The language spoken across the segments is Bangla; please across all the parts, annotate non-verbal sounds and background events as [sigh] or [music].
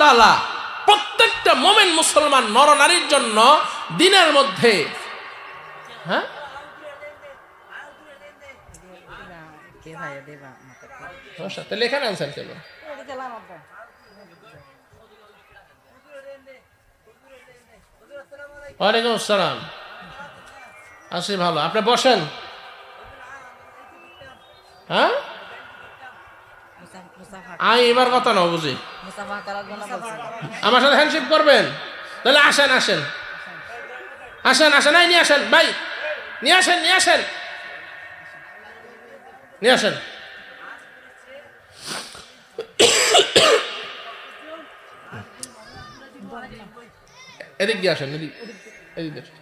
তালা। প্রত্যেকটা মোমেন মুসলমান নরনারীর জন্য দিনের মধ্যে হ্যাঁ? ওয়ালাইকুম আসসালাম। আছি ভালো। আপনি বসেন। হ্যাঁ? আমি এবার কথা না বুঝি? আমার সাথে হ্যান্ডশিপ করবেন? তাহলে আসেন আসেন। আসেন আসেন নিয়ে আসেন ভাই। নিয়ে আসেন নিয়ে আসেন। নিয়ে আসেন। এদিক দিয়ে আসেন এদিক এদিক দিয়ে আসেন।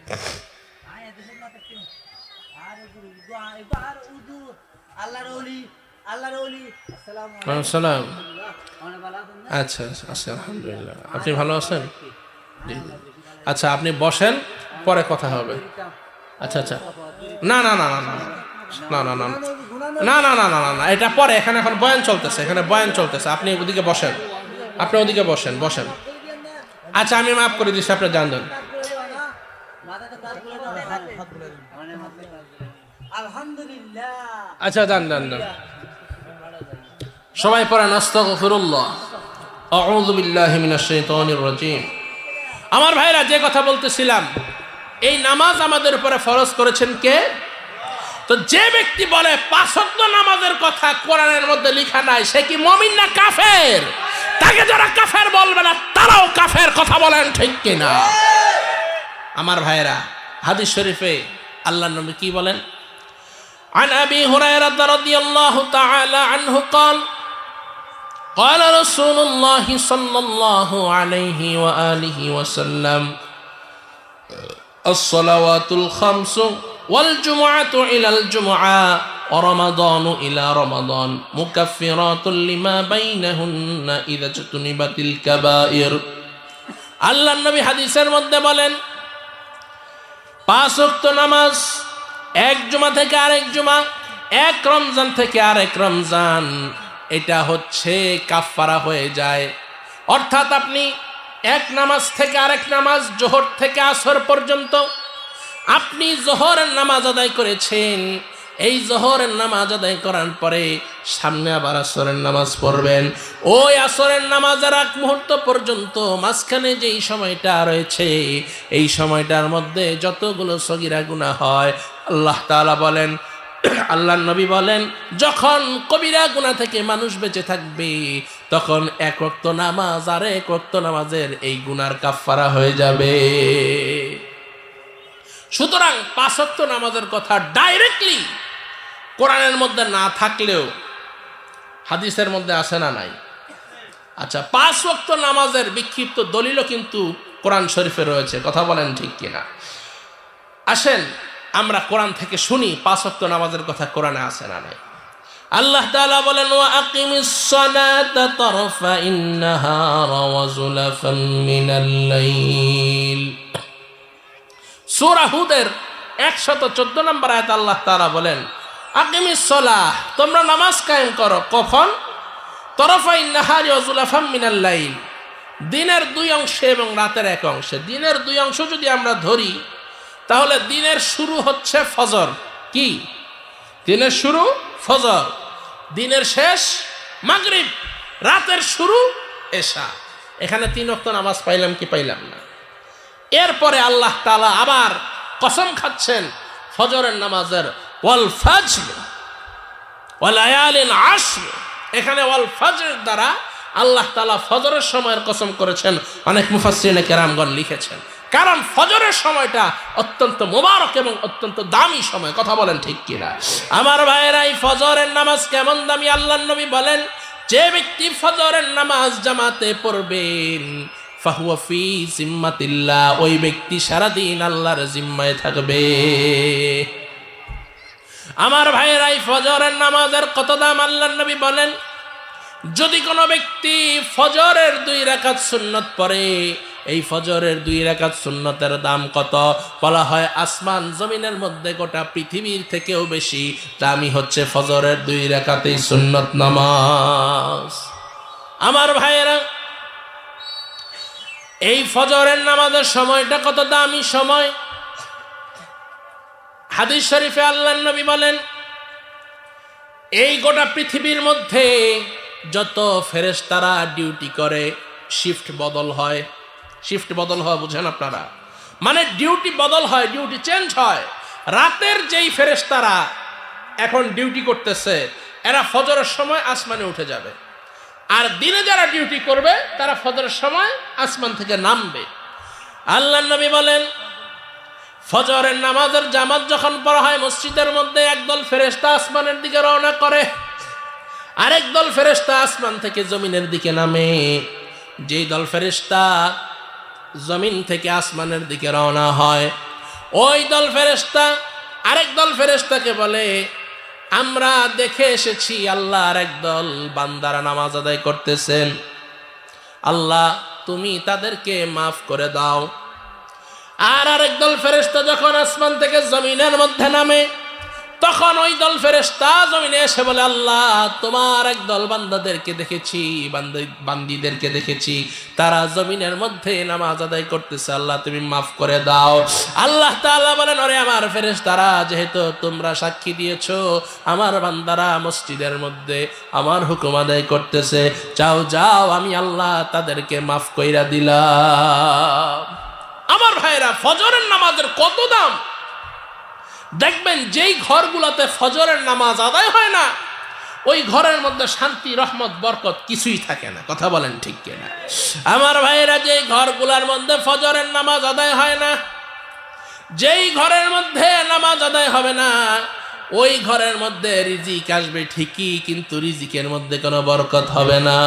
আল্লাহর সালাম? আচ্ছা আচ্ছা আচ্ছা আলহামদুলিল্লাহ আপনি ভালো আছেন। আচ্ছা আপনি বসেন পরে কথা হবে আচ্ছা আচ্ছা না না না না না না না না না না না না না না এটা পরে এখানে এখন বয়ান চলতেছে এখানে বয়ান চলতেছে আপনি ওদিকে বসেন আপনি ওদিকে বসেন বসেন আচ্ছা আমি মাফ করে দিচ্ছি আপনি জানবেন মাথাটা কাজ করে দাও, হাত হাত বলে দিন। মানে আচ্ছা জান জান জান সবাই পড়েন আস্তাগফিরুল্লাহ আউযু বিল্লাহি মিনাশ শাইতানির রাজিম আমার ভাইরা যে কথা বলতেছিলাম এই নামাজ আমাদের উপরে ফরজ করেছেন কে তো যে ব্যক্তি বলে পাঁচত্ব নামাজের কথা কোরআনের মধ্যে লেখা নাই সে কি মমিন না কাফের তাকে যারা কাফের বলবে না তারাও কাফের কথা বলেন ঠিক কিনা আমার ভাইরা হাদিস শরীফে আল্লাহ নবী কি বলেন عن ابي هريره رضي الله تعالى عنه قال قال رسول الله صلى الله عليه واله وسلم الصلوات الخمس والجمعه الى الجمعه ورمضان الى رمضان مكفرات لما بينهن اذا اجتنبت الكبائر আল্লাহ নবী হাদিসের মধ্যে বলেন পাঁচ ওয়াক্ত নামাজ এক জুমা থেকে আরেক জুমা এক রমজান থেকে আরেক রমজান এটা হচ্ছে কাফারা হয়ে যায়। অর্থাৎ আপনি এক নামাজ থেকে আরেক নামাজ, জোহর থেকে আসর পর্যন্ত আপনি জোহরের নামাজ আদায় করেছেন। এই জোহরের নামাজ আদায় করার পরে সামনে আবার আসরের নামাজ পড়বেন। ওই আসরের নামাজের এক মুহূর্ত পর্যন্ত মাঝখানে যেই সময়টা রয়েছে, এই সময়টার মধ্যে যতগুলো সগিরা গুণা হয়, আল্লাহ তাআলা বলেন আল্লাহ নবী বলেন, যখন কবিরা গুণা থেকে মানুষ বেঁচে থাকবে, তখন এক ওয়াক্ত নামাজ আর এক ওয়াক্ত নামাজের এই গুনার কাফফারা হয়ে যাবে। সুতরাং পাঁচত্ব নামাজের কথা ডাইরেক্টলি কোরআনের মধ্যে না থাকলেও হাদিসের মধ্যে আসে না নাই। আচ্ছা পাঁচ ওয়াক্ত নামাজের বিক্ষিপ্ত দলিলও কিন্তু কোরআন শরীফে রয়েছে, কথা বলেন ঠিক কিনা। আসেন আমরা কোরআন থেকে শুনি, পাঁচ নামাজের কথা কোরআনে আসে না নাই। আল্লাহ তাআলা বলেন, ওয়া আকিমিস সালাতা তারফা ইন্নাহারা মিনাল লাইল। সূরা হুদের 114 নম্বর আয়াত আল্লাহ তাআলা বলেন, আকিমিস সালাহ, তোমরা নামাজ কায়েম করো। কখন? তরফাই নাহারি ওয়া লাইল। দিনের দুই অংশে এবং রাতের এক অংশে। দিনের দুই অংশ যদি আমরা ধরি তাহলে দিনের শুরু হচ্ছে ফজর। কি? দিনের শুরু ফজর। দিনের শেষ মাগরিব। রাতের শুরু এশা। এখানে তিন অক্ত নামাজ পাইলাম কি পাইলাম না। এরপরে আল্লাহ তালা আবার কসম খাচ্ছেন ফজরের নামাজের ওয়াল ফাজর ওয়ালায়ালিন আসর। এখানে ওয়াল ফজর দ্বারা আল্লাহ তালা ফজরের সময়ের কসম করেছেন। অনেক মুফাসরিনে কেরামগণ লিখেছেন। কারণ ফজরের সময়টা অত্যন্ত মোবারক এবং অত্যন্ত দামি সময়, কথা বলেন ঠিক কিনা? আমার ভাইয়েরা, এই ফজরের নামাজ কেমন দামি আল্লাহ নবী বলেন, যে ব্যক্তি ফজরের নামাজ জামাতে পড়বেন, ফাহুয়া ফি জিম্মাতিল্লাহ, ওই ব্যক্তি সারাদিন আল্লাহর জিম্মায় থাকবে। আমার ভাইয়েরাই ফজরের নামাজের কত দাম আল্লাহ নবী বলেন? যদি কোনো ব্যক্তি ফজরের দুই রাকাত সুন্নত পড়ে এই ফজরের দুই রাকাত সুন্নতের দাম কত? বলা হয় আসমান জমিনের মধ্যে গোটা পৃথিবীর থেকেও বেশি। দামি হচ্ছে ফজরের দুই রাকাতেই সুন্নত নামাজ। আমার ভাইয়েরা, এই ফজরের নামাজের সময়টা কত দামি সময়? হাদিস শরীফে আল্লাহ নবী বলেন, এই গোটা পৃথিবীর মধ্যে যত ফেরেশতারা ডিউটি করে শিফট বদল হয়। শিফট বদল হয়, বুঝেন আপনারা। মানে ডিউটি বদল হয় ডিউটি চেঞ্জ হয়। রাতের যেই ফেরেশতারা এখন ডিউটি করতেছে, এরা ফজরের সময় আসমানে উঠে যাবে। আর দিনে যারা ডিউটি করবে, তারা ফজরের সময় আসমান থেকে নামবে। আল্লাহ নবী বলেন, ফজরের নামাজের জামাত যখন পড়া হয়, মসজিদের মধ্যে একদল ফেরেশতা আসমানের দিকে রওনা করে। আরেক দল ফেরেশতা আসমান থেকে জমিনের দিকে নামে। যেই দল ফেরেশতা জমিন থেকে আসমানের দিকে রওনা হয়। ওই দল ফেরেশতা আরেক দল ফেরেশতাকে বলে, আমরা দেখে এসেছি আল্লাহর একদল বান্দারা নামাজ আদায় করতেছেন। আল্লাহ, তুমি তাদেরকে মাফ করে দাও। আর আরেক দল ফেরেশতা যখন আসমান থেকে জমিনের মধ্যে নামে তখন ওই দল ফেরেশতা জমিনে এসে বলে, আল্লাহ, তোমার এক দল বান্দাদেরকে দেখেছি, বান্দি- বান্দিদেরকে দেখেছি। তারা জমিনের মধ্যে নামাজ আদায় করতেছে। আল্লাহ, তুমি মাফ করে দাও। আল্লাহ তাআলা বলেন, ওরে আমার ফেরেশতারা, যেহেতু তোমরা সাক্ষী দিয়েছ, আমার বান্দারা মসজিদের মধ্যে আমার হুকুম আদায় করতেছে। যাও যাও, আমি আল্লাহ তাদেরকে মাফ কইরা দিলাম। আমার ভাইরা ফজরের নামাজের কত দাম? দেখবেন যেই ঘরগুলোতে ফজরের নামাজ আদায় হয় না, ওই ঘরের মধ্যে শান্তি, রহমত, বরকত কিছুই থাকে না। কথা বলেন ঠিক কিনা? আমার ভাইয়েরা, যেই ঘরগুলোর মধ্যে ফজরের নামাজ আদায় হয় না, যেই ঘরের মধ্যে নামাজ আদায় হবে না, ওই ঘরের মধ্যে রিজিক আসবে ঠিকই, কিন্তু রিজিকের মধ্যে কোনো বরকত হবে না।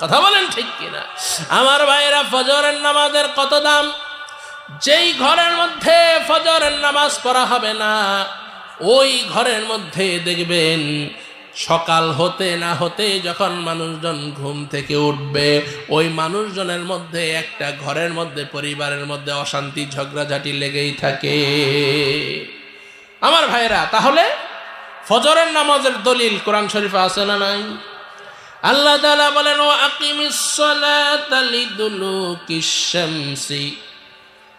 কথা বলেন ঠিক কিনা? আমার ভাইয়েরা, ফজরের নামাজের কত দাম? যেই ঘরের মধ্যে ফজরের নামাজ পড়া হবে না, ওই ঘরের মধ্যে দেখবেন সকাল হতে না হতে যখন মানুষজন ঘুম থেকে উঠবে, ওই মানুষজনের মধ্যে একটা ঘরের মধ্যে, পরিবারের মধ্যে অশান্তি, ঝগড়াঝাটি লেগেই থাকে। আমার ভাইরা তাহলে ফজরের নামাজের দলিল কোরআন শরীফে আছে না নাই? আল্লাহ বলেন ও আকিমিস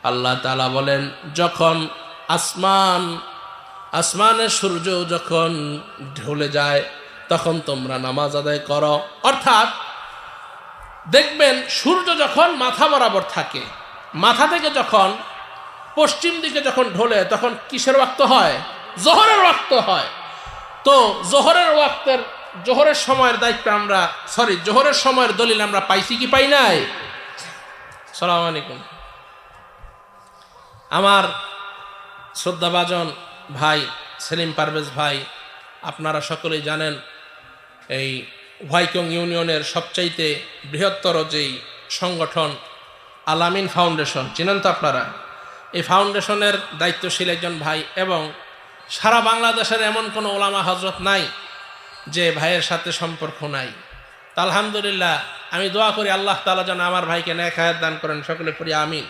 আল্লাহ তালা বলেন, যখন আসমান, আসমানের সূর্য যখন ঢলে যায়, তখন তোমরা নামাজ আদায় করো। অর্থাৎ দেখবেন সূর্য যখন মাথা বরাবর থাকে, মাথা থেকে যখন পশ্চিম দিকে যখন ঢলে, তখন কিসের ওয়াক্ত হয়? জোহরের ওয়াক্ত হয়। তো জোহরের ওয়াক্তের জোহরের সময়ের দায়িত্ব আমরা সরি জোহরের সময়ের দলিল আমরা পাইছি কি পাই নাই? সালাম আলাইকুম। আমার শ্রদ্ধাভাজন ভাই, সেলিম পারভেজ ভাই, আপনারা সকলেই জানেন, এই হোয়াইকং ইউনিয়নের সবচাইতে বৃহত্তর যেই সংগঠন, আলামিন ফাউন্ডেশন। চিনেন তো আপনারা? এই ফাউন্ডেশনের দায়িত্বশীল একজন ভাই এবং সারা বাংলাদেশের এমন কোনো ওলামা হজরত নাই যে ভাইয়ের সাথে সম্পর্ক নাই। তা আলহামদুলিল্লাহ, আমি দোয়া করি আল্লাহ তালা যেন আমার ভাইকে ন্যাক হায়াত দান করেন, সকলে পড়ি আমিন।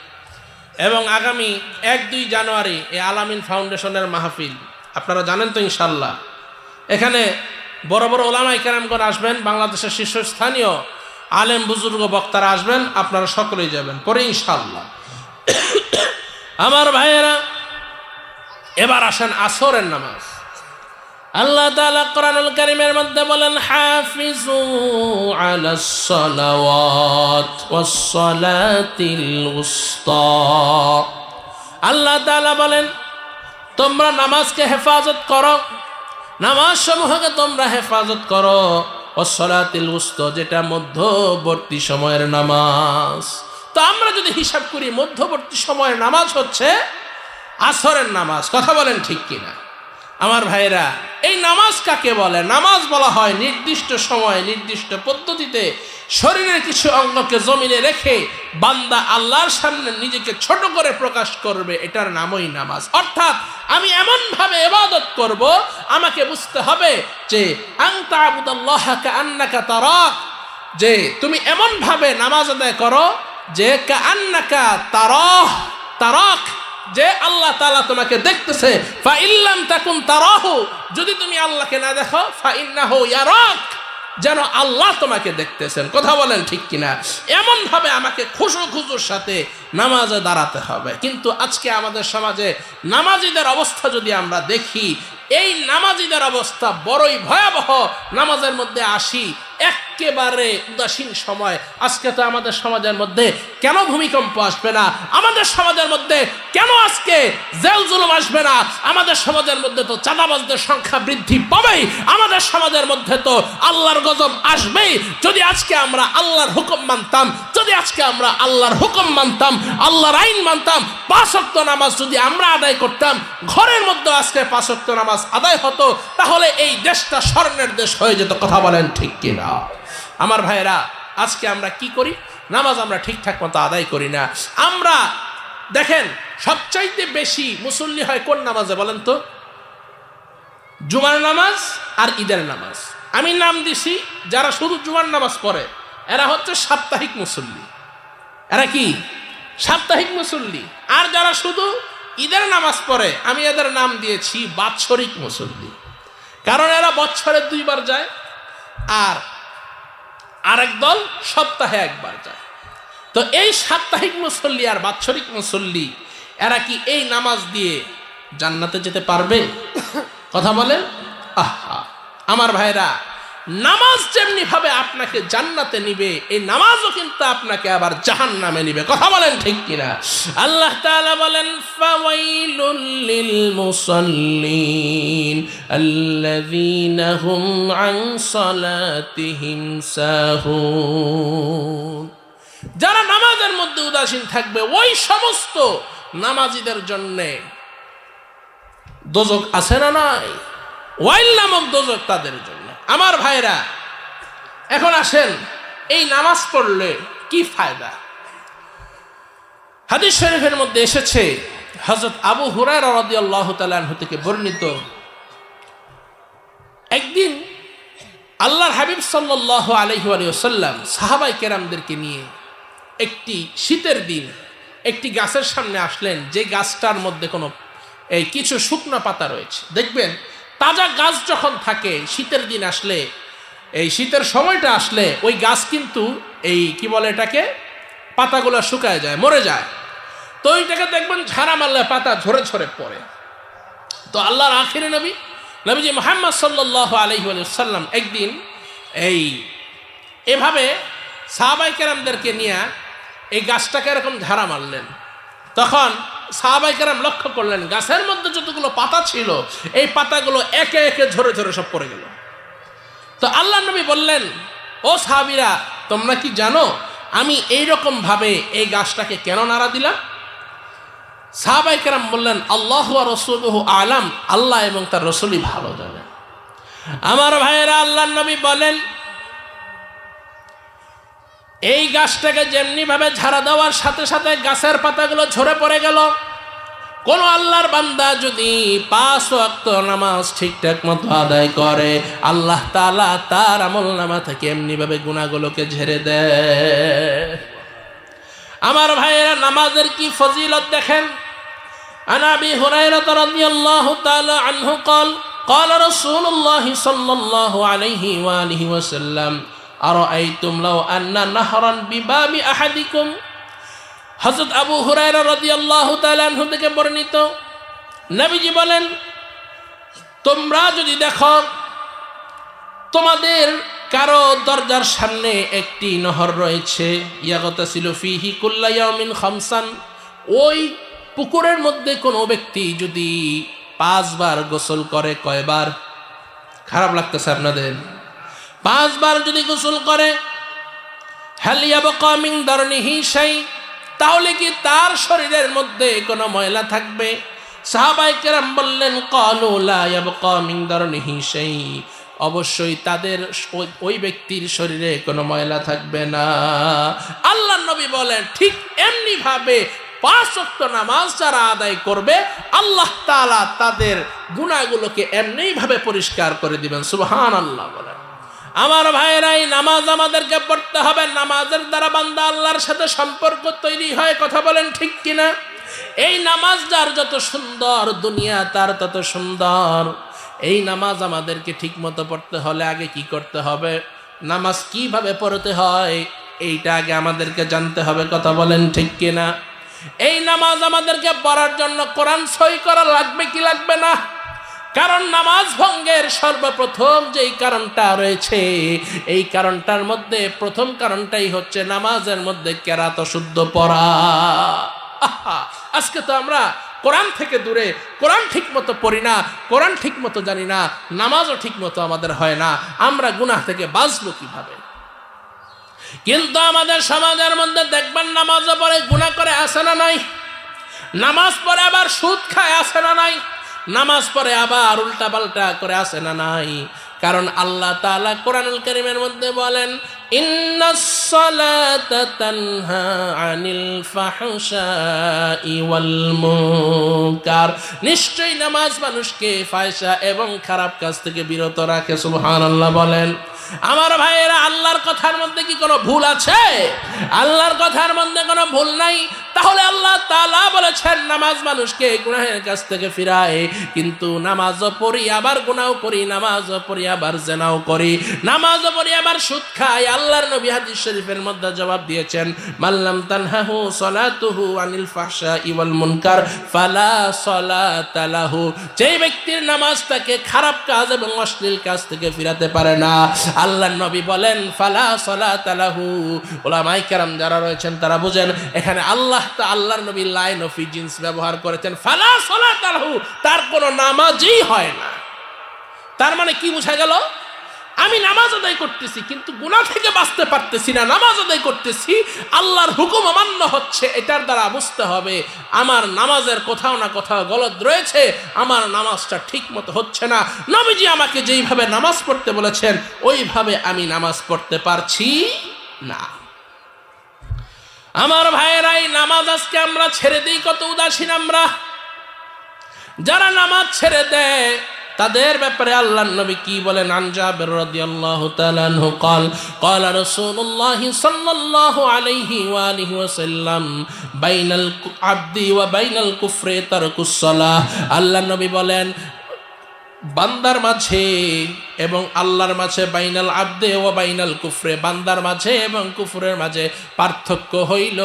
এবং আগামী এক দুই জানুয়ারি এই আলামিন ফাউন্ডেশনের মাহফিল। আপনারা জানেন তো ইনশাল্লাহ এখানে বড় বড় ওলামাই কেরামগণ আসবেন, বাংলাদেশের শীর্ষস্থানীয় আলেম বুজুর্গ বক্তারা আসবেন, আপনারা সকলেই যাবেন, পরে ইনশাল্লাহ আমার ভাইয়েরা, এবার আসেন আসরের নামাজ। আল্লাহ তাআলা কোরআনুল কারীমের মধ্যে বলেন, হাফিজু আলাস আল্লাহ তাআলা বলেন, তোমরা নামাজকে হেফাজত করো নামাজ সমূহকে তোমরা হেফাজত করো। অসলাতিল উস্ত, যেটা মধ্যবর্তী সময়ের নামাজ। তো আমরা যদি হিসাব করি, মধ্যবর্তী সময়ের নামাজ হচ্ছে আসরের নামাজ। কথা বলেন ঠিক কিনা? আমার ভাইরা এই নামাজ কাকে বলে? নামাজ বলা হয় নির্দিষ্ট সময়ে, নির্দিষ্ট পদ্ধতিতে শরীরের কিছু অঙ্গকে জমিনে রেখে বান্দা আল্লাহর সামনে নিজেকে ছোট করে প্রকাশ করবে, এটার নামই নামাজ। অর্থাৎ আমি এমন ভাবে এবাদত করব, আমাকে বুঝতে হবে যে আংতা আবুদাল্লাহকে আন্নাকা তারাক, যে তুমি এমন ভাবে নামাজ আদায় করো যে কা আন্নাকা তারাহ, তারাক যে আল্লাহ তালা তোমাকে দেখতেছে যদি তুমি আল্লাহকে না দেখো ফা যেন আল্লাহ তোমাকে দেখতেছেন। কথা বলেন ঠিক কিনা? এমন ভাবে আমাকে খুশু খুশুর সাথে নামাজে দাঁড়াতে হবে। কিন্তু আজকে আমাদের সমাজে নামাজিদের অবস্থা যদি আমরা দেখি, এই নামাজিদের অবস্থা বড়ই ভয়াবহ। নামাজের মধ্যে আসি একেবারে উদাসীন সময়। আজকে তো আমাদের সমাজের মধ্যে কেন ভূমিকম্প আসবে না? আমাদের সমাজের মধ্যে কেন আজকে জেল জুলুম আসবে না? আমাদের সমাজের মধ্যে তো চাঁদাবাজদের সংখ্যা বৃদ্ধি পাবেই। আমাদের সমাজের মধ্যে তো আল্লাহর গজব আসবেই। যদি আজকে আমরা আল্লাহর হুকুম মানতাম, যদি আজকে আমরা আল্লাহর হুকুম মানতাম, আল্লাহর আইন মানতাম পাঁচক্ত নামাজ যদি আমরা আদায় করতাম, ঘরের মধ্যে আজকে পাঁচক্ত নামাজ আদায় হতো, তাহলে এই দেশটা স্বর্ণের দেশ হয়ে যেত, কথা বলেন ঠিক কিনা? আমার ভাইয়েরা, আজকে আমরা কি করি? নামাজ আমরা ঠিকঠাক মতো আদায় করি না। আমরা, দেখেন, সবচাইতে বেশি মুসল্লি হয় কোন নামাজে বলেন তো? জুমার নামাজ আর ঈদের নামাজ। আমি নাম দিছি, যারা শুধু জুমার নামাজ পড়ে, এরা হচ্ছে সাপ্তাহিক মুসল্লি। এরা কি? সাপ্তাহিক মুসল্লি। আর যারা শুধু ঈদের নামাজ পড়ে, আমি এদের নাম দিয়েছি বাৎসরিক মুসল্লি। কারণ এরা বছরে দুইবার যায়, আর আরেক দল সপ্তাহে একবার যায়। তো এই সাপ্তাহিক মুসল্লি আর বাৎসরিক মুসল্লি, এরা কি এই নামাজ দিয়ে জান্নাতে যেতে পারবে? কথা বলেন? আহা, আমার ভাইরা নামাজ যেমনি ভাবে আপনাকে জান্নাতে নিবে, এই নামাজও কিন্তু আপনাকে আবার জাহান নামে নিবে। কথা বলেন ঠিক কিনা? আল্লাহ তাআলা বলেন যারা নামাজের মধ্যে উদাসীন থাকবে, ওই সমস্ত নামাজিদের জন্যে দোজক আছে না নাই? ওয়াইল নামক দোজক তাদের জন্য। আমার ভাইরা, এখন আসেন, এই নামাজ পড়লে কি ফায়দা? হাদিস শরীফের মধ্যে এসেছে হজরত আবু আনহু থেকে বর্ণিত, একদিন আল্লাহর হাবিব সাল্লাল্লাহু আলাইহি ওয়াসাল্লাম সাহাবাই কেরামদেরকে নিয়ে একটি শীতের দিন একটি গাছের সামনে আসলেন, যে গাছটার মধ্যে কোনো, এই কিছু শুকনো পাতা রয়েছে। দেখবেন তাজা গাছ যখন থাকে, শীতের দিন আসলে, এই শীতের সময়টা আসলে ওই গাছ কিন্তু এই, কি বলে এটাকে? পাতাগুলো শুকায় যায়, মরে যায়। তো ওইটাকে দেখবেন ঝাড়া মারলে পাতা ঝরে ঝরে পড়ে। তো আল্লাহর আখিরে নবী, নবীজি মোহাম্মদ সাল্লাহ আলহি সাল্লাম একদিন এই, এভাবে সাহাবাই কেরামদেরকে নিয়ে এই গাছটাকে এরকম ঝাড়া মারলেন। তখন সাহাবাই কেরাম লক্ষ্য করলেন, গাছের মধ্যে যতগুলো পাতা ছিল, এই পাতাগুলো একে একে ঝরে ঝরে সব পড়ে গেল। তো আল্লাহ নবী বললেন, ও সাহাবিরা, তোমরা কি জানো আমি এই রকম ভাবে এই গাছটাকে কেন নাড়া দিলাম? সাহাবাই কেরাম বললেন, আল্লাহ রসুল আলাম, আল্লাহ এবং তার রসুলই ভালো জানেন। আমার ভাইয়েরা, আল্লাহ নবী বলেন এই গাছটাকে যেমনি ভাবে ঝাড়া দেওয়ার সাথে সাথে গাছের পাতাগুলো ঝরে পড়ে গেল কোন আল্লাহর বান্দা যদি পাঁচ ওয়াক্ত নামাজ ঠিকঠাক মতো আদায় করে আল্লাহ তাআলা তার আমল নামা থেকে এমনি ভাবে গুণাগুলোকে ঝেড়ে দেয় আমার ভাইয়েরা নামাজের কি ফজিলত দেখেন عن ابي هريره رضي الله تعالى عنه قال قال رسول الله صلى الله عليه واله وسلم আর এই তুমলাও আন্না নাহরন বিবাবি আহাদিকুম? হজরত আবু হুরায়রা রদি আল্লাহ তালাহু থেকে বর্ণিত। নবীজি বলেন, তোমরা যদি দেখো, তোমাদের কারও দরজার সামনে একটি নহর রয়েছে ইয়াগতা ছিল ফিহি কুল্লাইয়ামিন খামসান, ওই পুকুরের মধ্যে কোনো ব্যক্তি যদি পাঁচবার গোসল করে কয়বার? খারাপ লাগতেছে আপনাদের। পাঁচবার যদি গোসল করে হালিয়াবকামিং দরনিহি সেই তাহলে কি তার শরীরের মধ্যে কোনো ময়লা থাকবে? সাহাবাই কেরাম বললেন কনুলা ইয়াবকামিং দরনিহি সেই অবশ্যই তাদের ওই- ব্যক্তির শরীরে কোনো ময়লা থাকবে না। আল্লাহ নবী বলেন, ঠিক এমনি ভাবে পাঁচ নামাজ যারা আদায় করবে, আল্লাহ তালা তাদের গুণাগুলোকে এমনিভাবে পরিষ্কার করে দিবেন। সুবহান আল্লাহ বলেন। আমার ভাইয়েরা, এই নামাজ আমাদেরকে পড়তে হবে। নামাজের দ্বারা বান্দা আল্লাহর সাথে সম্পর্ক তৈরি হয়, কথা বলেন ঠিক কিনা? এই নামাজ যার যত সুন্দর, দুনিয়া তার তত সুন্দর। এই নামাজ আমাদেরকে ঠিক মতো পড়তে হলে আগে কি করতে হবে? নামাজ কীভাবে পড়তে হয়, এইটা আগে আমাদেরকে জানতে হবে, কথা বলেন ঠিক কিনা? এই নামাজ আমাদেরকে পড়ার জন্য কোরআন সই করা লাগবে কি লাগবে না? কারণ নামাজ ভঙ্গের সর্বপ্রথম যেই কারণটা রয়েছে, এই কারণটার মধ্যে প্রথম কারণটাই হচ্ছে নামাজের মধ্যে কেরাত শুদ্ধ পড়া। আজকে তো আমরা কোরআন থেকে দূরে, কোরআন ঠিক মতো পড়ি না, কোরআন ঠিক মতো জানি না, নামাজও ঠিক মতো আমাদের হয় না, আমরা গুনাহ থেকে বাঁচবো কীভাবে? কিন্তু আমাদের সমাজের মধ্যে দেখবেন নামাজও পড়ে, গুনাহ করে আসে না নাই? নামাজ পড়ে আবার সুদ খায়, আসে না নাই? নামাজ পড়ে আবার উল্টা পাল্টা করে আসে না নাই? কারণ আল্লাহ তাআলা কোরআনুল করিমের মধ্যে বলেন নিশ্চয়ই নামাজ মানুষকে ফায়সা এবং খারাপ কাজ থেকে বিরত রাখে, সুবহানাল্লাহ বলেন। আমার ভাইয়েরা, আল্লাহর কথার মধ্যে কি কোনো ভুল আছে? আল্লাহর কথার মধ্যে কোনো ভুল নাই? তাহলে আল্লাহ তাআলা বলেছেন, নামাজ মানুষকে গুনাহের কাছ থেকে ফিরায়। কিন্তু নামাজও পড়ি, আবার গুনাও করি, নামাজও পড়ি, আবার জেনাও করি। নামাজও পড়ি, আবার সুদ খাই। আল্লাহর নবী হাদিস শরীফের মধ্যে জবাব দিয়েছেন মাল্লাম তানহাহু সলাতুহু আনিল ফাহশা ইওয়াল মুনকার, ফালা সলাতা লাহু। যেই ব্যক্তির নামাজ তাকে খারাপ কাজ এবং অশ্লীল কাজ থেকে ফিরাতে পারে না। আল্লাহর নবী বলেন, ফালা সলাতা তালাহু ওলামাই কেরাম যারা রয়েছেন তারা বুঝেন, এখানে আল্লাহ তা আল্লাহর নবী লাইন অফি জিন্স ব্যবহার করেছেন, ফালা সলাতা তালাহু তার কোনো নামাজই হয় না। তার মানে কি বোঝা গেল? আমি নামাজ আদায় করতেছি, কিন্তু গুনাহ থেকে বাঁচতে পারতেছি না। নামাজ আদায় করতেছি, আল্লাহর হুকুম অমান্য হচ্ছে, এটার দ্বারা বুঝতে হবে, আমার নামাজের কোথাও না কোথাও গলদ রয়েছে, আমার নামাজটা ঠিক মতো হচ্ছে না। নবীজি আমাকে যেইভাবে নামাজ পড়তে বলেছেন, ওইভাবে আমি নামাজ পড়তে পারছি না। আমার ভাইয়েরাই নামাজ আজকে আমরা ছেড়ে দিই, কত উদাসীন আমরা। যারা নামাজ ছেড়ে দেয় তাদের ব্যাপারে আল্লাহ নবী কি বলেন আনজাবের রাদিয়াল্লাহু তাআলা আনহু قال قال رسول الله صلى الله عليه واله وسلم بين العبد وبين الكفر ترك الصلاه আল্লাহ নবী বলেন বান্দার মাঝে এবং আল্লাহর মাঝে বাইনাল আব্দে ও বাইনাল কুফরে বান্দার মাঝে এবং কুফরের মাঝে পার্থক্য হইল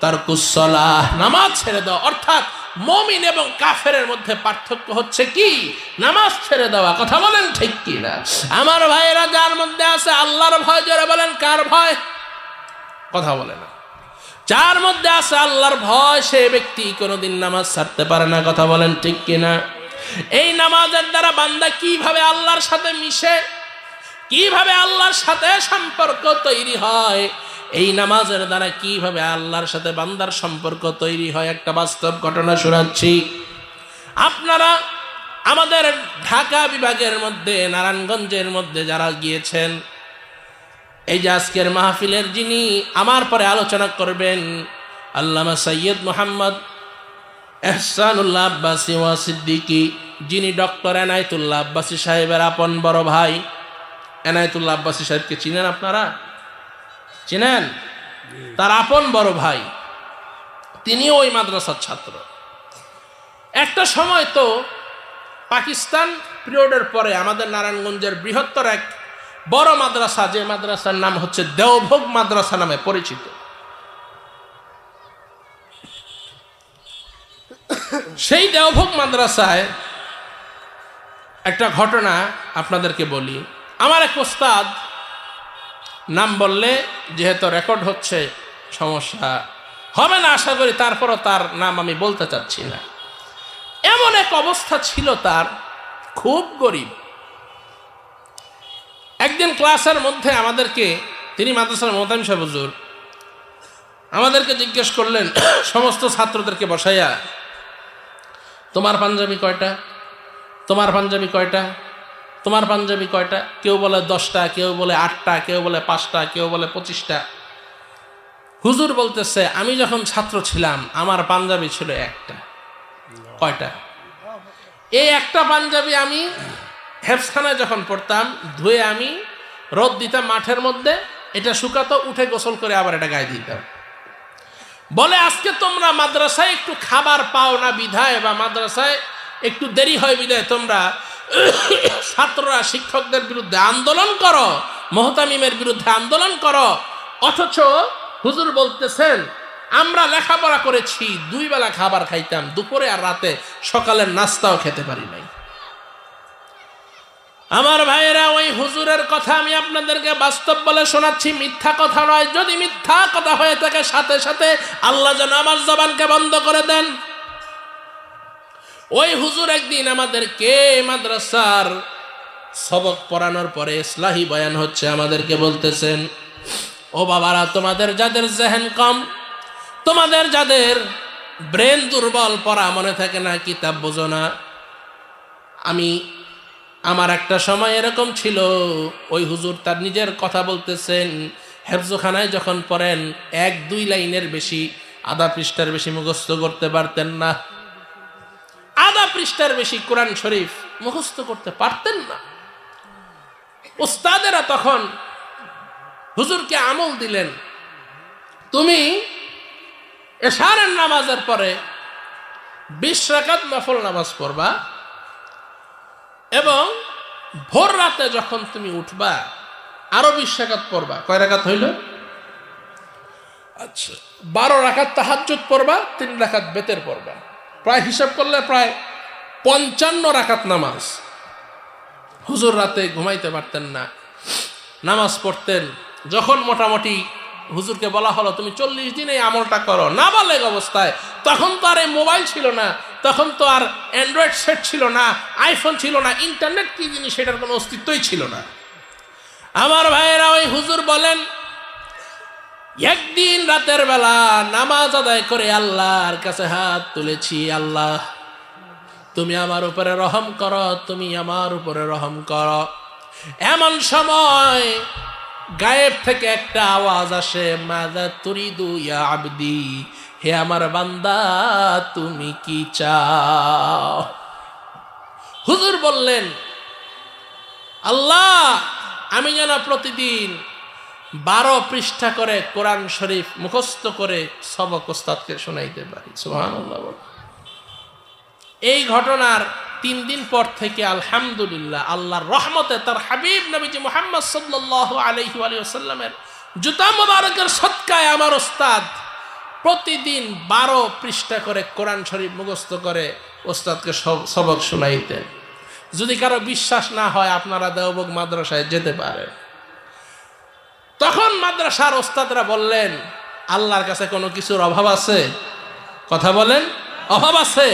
তার কুসলাহ নামাজ ছেড়ে দাও অর্থাৎ মমিন এবং কাফেরের মধ্যে পার্থক্য হচ্ছে কি? নামাজ ছেড়ে দেওয়া। কথা বলেন ঠিক কি না আমার ভাইয়েরা, যার মধ্যে আছে আল্লাহর ভয় যারা বলেন, কার ভয়? কথা বলে না। যার মধ্যে আছে আল্লাহর ভয়, সে ব্যক্তি কোনোদিন নামাজ ছাড়তে পারে না। কথা বলেন ঠিক কিনা? এই নামাজের দ্বারা বান্দা কীভাবে আল্লাহর সাথে মিশে? কীভাবে আল্লাহর সাথে সম্পর্ক তৈরি হয়? এই নামাজের দ্বারা কীভাবে আল্লাহর সাথে বান্দার সম্পর্ক তৈরি হয় একটা বাস্তব ঘটনা শোনাচ্ছি। আপনারা আমাদের ঢাকা বিভাগের মধ্যে, নারায়ণগঞ্জের মধ্যে যারা গিয়েছেন, এই যে আজকের মাহফিলের যিনি আমার পরে আলোচনা করবেন আল্লামা সৈয়দ মোহাম্মদ এহসানুল্লাহ আব্বাসী ওয়া সিদ্দিকি, যিনি ডক্টর এনায়তুল্লাহ আব্বাসী সাহেবের আপন বড় ভাই। এনায়তুল্লাহ আব্বাসী সাহেবকে চিনেন আপনারা? চিনেন? তার আপন বড় ভাই, তিনিও ওই মাদ্রাসার ছাত্র। একটা সময় তো পাকিস্তান পিরিয়ডের পরে আমাদের নারায়ণগঞ্জের বৃহত্তর এক বড় মাদ্রাসা, যে মাদ্রাসার নাম হচ্ছে দেওভোগ মাদ্রাসা নামে পরিচিত। সেই দেওভোগ মাদ্রাসায় একটা ঘটনা আপনাদেরকে বলি। আমার এক ওস্তাদ নাম বললে যেহেতু রেকর্ড হচ্ছে, সমস্যা হবে না, আশা করি তারপরও তার নাম আমি বলতে চাচ্ছি না। এমন এক অবস্থা ছিল তার, খুব গরিব। একদিন ক্লাসের মধ্যে আমাদেরকে, তিনি মাদ্রাসার মোতাম সাহেব আমাদেরকে জিজ্ঞেস করলেন, [coughs] সমস্ত ছাত্রদেরকে বসাইয়া, তোমার পাঞ্জাবি কয়টা? তোমার পাঞ্জাবি কয়টা? তোমার পাঞ্জাবি কয়টা? কেউ বলে দশটা, কেউ বলে আটটা, কেউ বলে পাঁচটা, কেউ বলে পঁচিশটা। হুজুর বলতেছে, আমি যখন ছাত্র ছিলাম, আমার পাঞ্জাবি ছিল একটা। কয়টা? এই একটা পাঞ্জাবি আমি হেফসখানায় যখন পড়তাম, ধুয়ে আমি রোদ দিতাম মাঠের মধ্যে, এটা শুকাতো, উঠে গোসল করে আবার এটা গায়ে দিতাম। বলে, আজকে তোমরা মাদ্রাসায় একটু খাবার পাও না বিধায় বা মাদ্রাসায় একটু দেরি হয় বিধায় তোমরা ছাত্ররা শিক্ষকদের বিরুদ্ধে আন্দোলন করো, মোহতামিমের বিরুদ্ধে আন্দোলন করো। অথচ হুজুর বলতেছেন, আমরা লেখাপড়া করেছি, দুই বেলা খাবার খাইতাম, দুপুরে আর রাতে সকালের নাস্তাও খেতে পারি নাই। আমার ভাইয়েরা, ওই হুজুরের কথা আমি আপনাদেরকে বাস্তব বলে শোনাচ্ছি, মিথ্যা কথা নয়। যদি মিথ্যা কথা হয়ে থাকে, সাথে সাথে আল্লাহ যেন আমার জবানকে বন্ধ করে দেন। ওই হুজুর একদিন আমাদেরকে মাদ্রাসার সবক পড়ানোর পরে ইসলাহি বয়ান হচ্ছে, আমাদেরকে বলতেছেন, ও বাবারা, তোমাদের যাদের জেহেন কম, তোমাদের যাদের ব্রেন দুর্বল, পড়া মনে থাকে না, কিতাব বোঝো না। আমি, আমার একটা সময় এরকম ছিল, ওই হুজুর তার নিজের কথা বলতেছেন, হেফজোখানায় যখন পড়েন, এক দুই লাইনের বেশি, আধা পৃষ্ঠার বেশি মুখস্থ করতে পারতেন না। আধা পৃষ্ঠার বেশি কোরআন শরীফ মুখস্থ করতে পারতেন না। ওস্তাদেরা তখন হুজুরকে আমল দিলেন, তুমি এশারের নামাজের পরে বিশ রাকাত নফল নামাজ পড়বা এবং ভোর রাতে যখন তুমি উঠবা, আরও বিশ রাকাত পড়বা। কয় রাকাত হইল? আচ্ছা বারো রাকাত তাহাজ্জুদ পড়বা, তিন রাকাত বেতের পড়বা। প্রায় হিসাব করলে প্রায় পঞ্চান্ন রাকাত নামাজ। হুজুর রাতে ঘুমাইতে পারতেন না, নামাজ পড়তেন। যখন মোটামুটি হুজুরকে বলা হলো, তুমি চল্লিশ দিন আমলটা করো না বালেগ অবস্থায়। তখন তো আর এই মোবাইল ছিল না, তখন তো আর অ্যান্ড্রয়েড সেট ছিল না, আইফোন ছিল না, ইন্টারনেট কি জিনিস, সেটার কোনো অস্তিত্বই ছিল না। আমার ভাইয়েরা ওই হুজুর বলেন একদিন রাতের বেলা নামাজ আদায় করে আল্লাহর কাছে হাত তুলেছি, আল্লাহ, তুমি আমার উপরে রহম করো, তুমি আমার উপরে রহম করো। এমন সময় গায়েব থেকে একটা আওয়াজ আসে মাদা তুরিদু ইয়া আবদি, হে আমার বান্দা, তুমি কি চাও? হুজুর বললেন, আল্লাহ, আমি যেন প্রতিদিন বারো পৃষ্ঠা করে কোরআন শরীফ মুখস্থ করে সবক ওস্তাদকে শোনাইতে পারি। সুবহানাল্লাহ এই ঘটনার তিন দিন পর থেকে আলহামদুলিল্লাহ আল্লাহর রহমতে তার হাবিব নবীজি মোহাম্মদ সাল্লাহ আলহি আলিয়াল্লামের জুতা মোবারকের সৎকায় আমার ওস্তাদ প্রতিদিন বারো পৃষ্ঠা করে কোরআন শরীফ মুখস্থ করে ওস্তাদকে সব- সবক শোনাইতেন। যদি কারও বিশ্বাস না হয়, আপনারা দেওবক মাদ্রাসায় যেতে পারে তখন মাদ্রাসার ওস্তাদরা বললেন, আল্লাহর কাছে কোনো কিছুর অভাব আছে? কথা বলেন, অভাব আছে।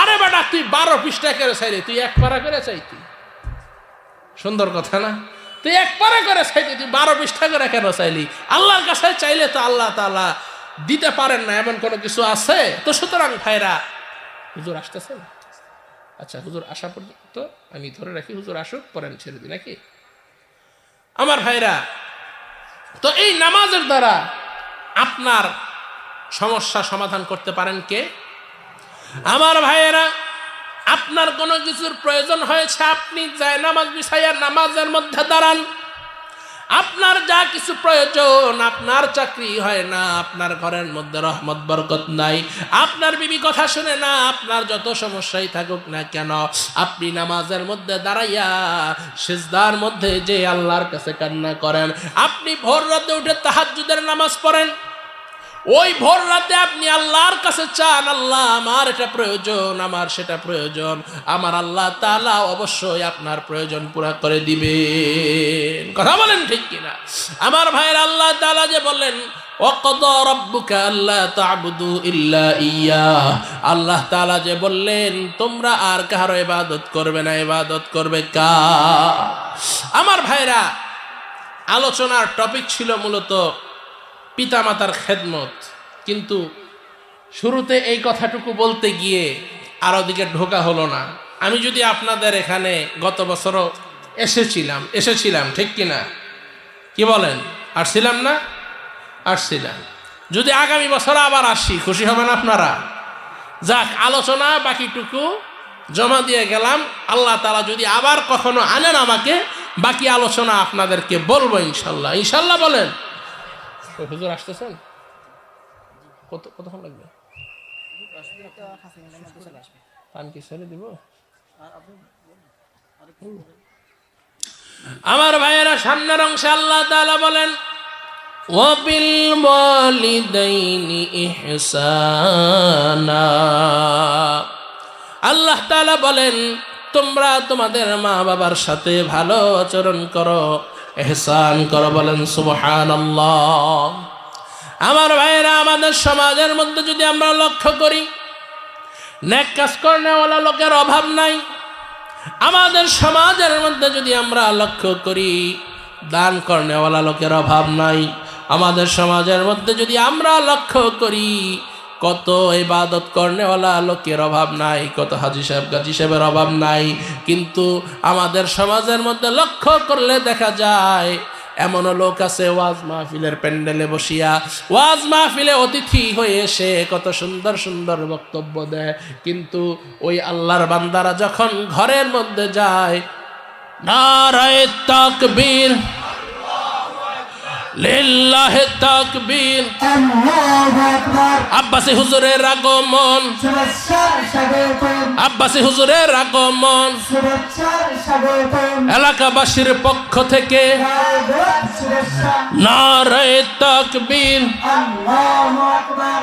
আরে বেটা, তুই বারো পৃষ্ঠা করে চাইলি তুই এক পারা করে চাইতি সুন্দর কথা না? তুই এক পারা করে চাইতি তুই বারো পৃষ্ঠা করে কেন চাইলি আল্লাহর কাছে চাইলে তো আল্লাহ তালা দিতে পারেন না, এমন কোনো কিছু আছে? তো সুতরাং ভাইরা, হুজুর আসতেছেন আচ্ছা হুজুর আসা পর্যন্ত আমি ধরে রাখি, হুজুর আসুক পরেন ছেড়ে দিই, নাকি? আমার ভাইরা তো এই নামাজের দ্বারা আপনার সমস্যা সমাধান করতে পারেন কে? আমার ভাইয়েরা, আপনার কোনো কিছুর প্রয়োজন হয়েছে, আপনি যায় নামাজ বিষয়ের নামাজের মধ্যে দাঁড়ান। আপনার যা কিছু প্রয়োজন, আপনার চাকরি হয় না, আপনার ঘরের মধ্যে রহমত, বরকত নাই। আপনার বিবি কথা শুনে না, আপনার যত সমস্যাই থাকুক না কেন, আপনি নামাজের মধ্যে দাঁড়াইয়া সিজদার মধ্যে যে আল্লাহর কাছে কান্না করেন, আপনি ভোর রাতে উঠে তাহাজুদের নামাজ পড়েন। ওই ভোর রাতে আপনি আল্লাহর কাছে চান, আল্লাহ, আমার এটা প্রয়োজন, আমার সেটা প্রয়োজন। আমার আল্লাহ তালা অবশ্যই আপনার প্রয়োজন পুরা করে দিবে কথা বলেন ঠিক কিনা? আমার ভাইয়ের আল্লাহ তালা যে বললেন আল্লাহ তালা যে বললেন, তোমরা আর কারও ইবাদত করবে না, ইবাদত করবে কা আমার ভাইরা আলোচনার টপিক ছিল মূলত পিতামাতার খেদমত। কিন্তু শুরুতে এই কথাটুকু বলতে গিয়ে আর ওদিকে ঢোকা হলো না। আমি যদি আপনাদের এখানে গত বছরও এসেছিলাম এসেছিলাম, ঠিক কিনা কি বলেন? আসছিলাম না? আসছিলাম। যদি আগামী বছর আবার আসি, খুশি হবেন আপনারা? যাক, আলোচনা বাকিটুকু জমা দিয়ে গেলাম। আল্লাহ তালা যদি আবার কখনো আনেন আমাকে, বাকি আলোচনা আপনাদেরকে বলব ইনশাল্লাহ। ইনশাল্লাহ বলেন। হুজুর আসতেছেন? কত কতক্ষণ লাগবে? দিব? আমার ভাইয়েরা, সামনের অংশে আল্লাহ তাআলা বলেন ওয়ালিদাইনি ইহসানা। আল্লাহ তাআলা বলেন, তোমরা তোমাদের মা বাবার সাথে ভালো আচরণ করো। এহসান করো বলেন, সুবহানাল্লাহ। আমার ভাইয়েরা, আমাদের সমাজের মধ্যে যদি আমরা লক্ষ্য করি, নেক কাজ করেওয়ালা লোকের অভাব নাই। আমাদের সমাজের মধ্যে যদি আমরা লক্ষ্য করি, দান কর্নেওয়ালা লোকের অভাব নাই। আমাদের সমাজের মধ্যে যদি আমরা লক্ষ্য করি কত ইবাদত কর্নেওয়ালা লোকের অভাব নাই, কত হাজি সাহেব, গাজী সাহেবের অভাব নাই। কিন্তু আমাদের সমাজের মধ্যে লক্ষ্য করলে দেখা যায়, এমনও লোক আছে ওয়াজ মাহফিলের প্যান্ডেলে বসিয়া, ওয়াজ মাহফিলে অতিথি হয়ে এসে কত সুন্দর সুন্দর বক্তব্য দেয়। কিন্তু ওই আল্লাহর বান্দারা যখন ঘরের মধ্যে যায়, নারায় তাকবীর লিল্লাহে তাকবীর। আল্লাহু আকবার। আব্বাসী হুজুরের আগমন। আব্বাসি হুজুরের আগমন। এলাকাবাসীর পক্ষ থেকে নারায় তাকবীর। আল্লাহু আকবার।